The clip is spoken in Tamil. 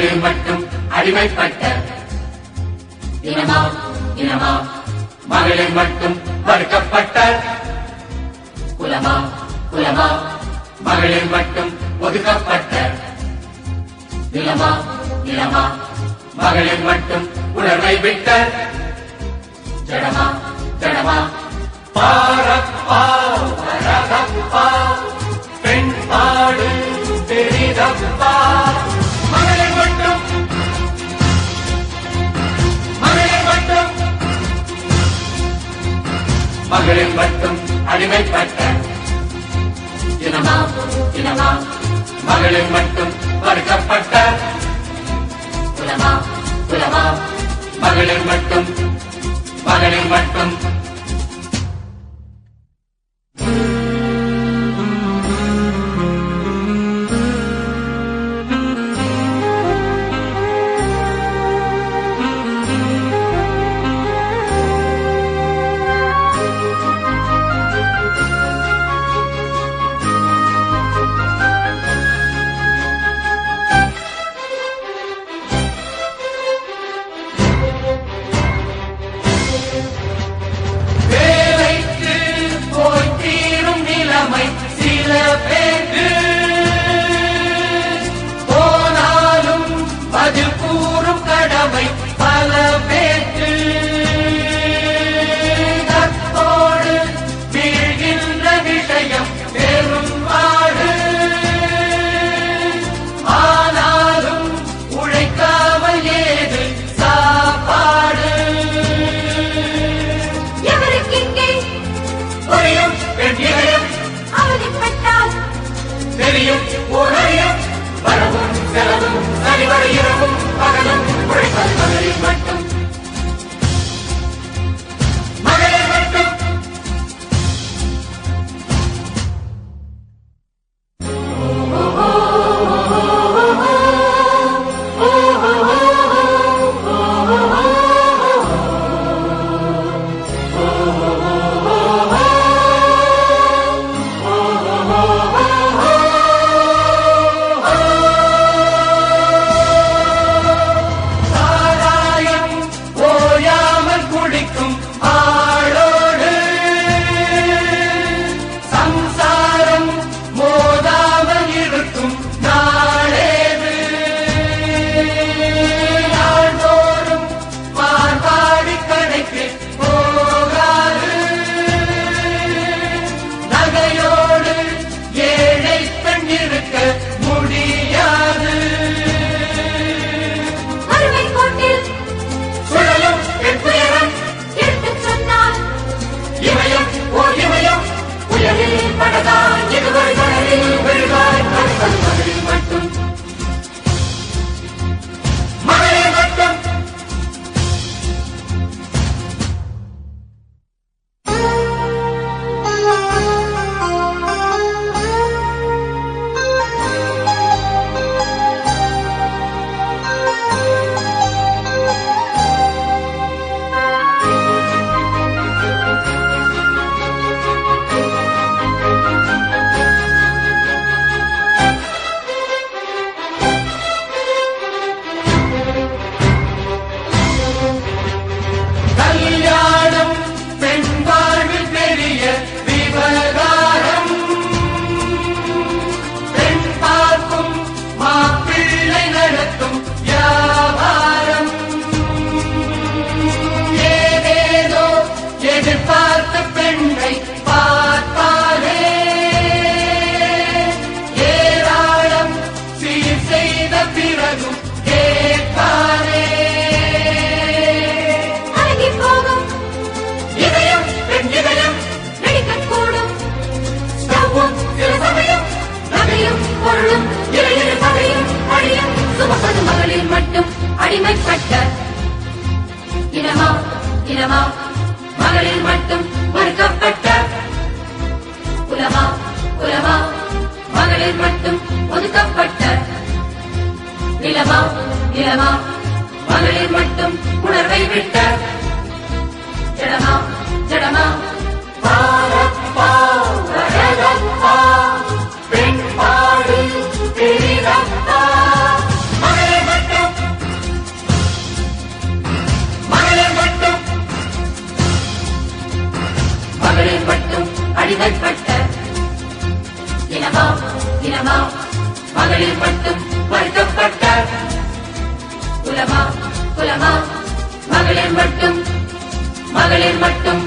தமிழ் மட்டும் அடிமைப்பட்ட இனமா இனமா மகளிர் மட்டும் மறுக்கப்பட்ட குலமா குலமா மகளிர் மட்டும் ஒதுக்கப்பட்ட நிலமா நிலமா மகளிர் மட்டும் உணர்வை விட்ட ஜடமா ஜடமா. பாரப்பா பெண் பாடு பெரிதப்பா. மகளிர் மட்டும் அடிமைப்பட்ட இனமா இனமா மகளிர் மட்டும் மறுக்கப்பட்ட குலமா குலமா மகளிர் மட்டும் மகளிர் மட்டும் போனாலும் பதில் கூறும் கடமை பல பேர் இனமா மகளிர் மட்டும் மறுக்கப்பட்ட குலமா குலமா மகளிர் மட்டும் ஒதுக்கப்பட்ட நிலமா நிலமா மகளிர் மட்டும் உணர்வை விட்ட அடிகள் பட்ட இனமா இனமா மகளிர் மட்டும் வருத்தப்பட்டார் குலமா குலமா மகளிர் மட்டும் மகளிர் மட்டும்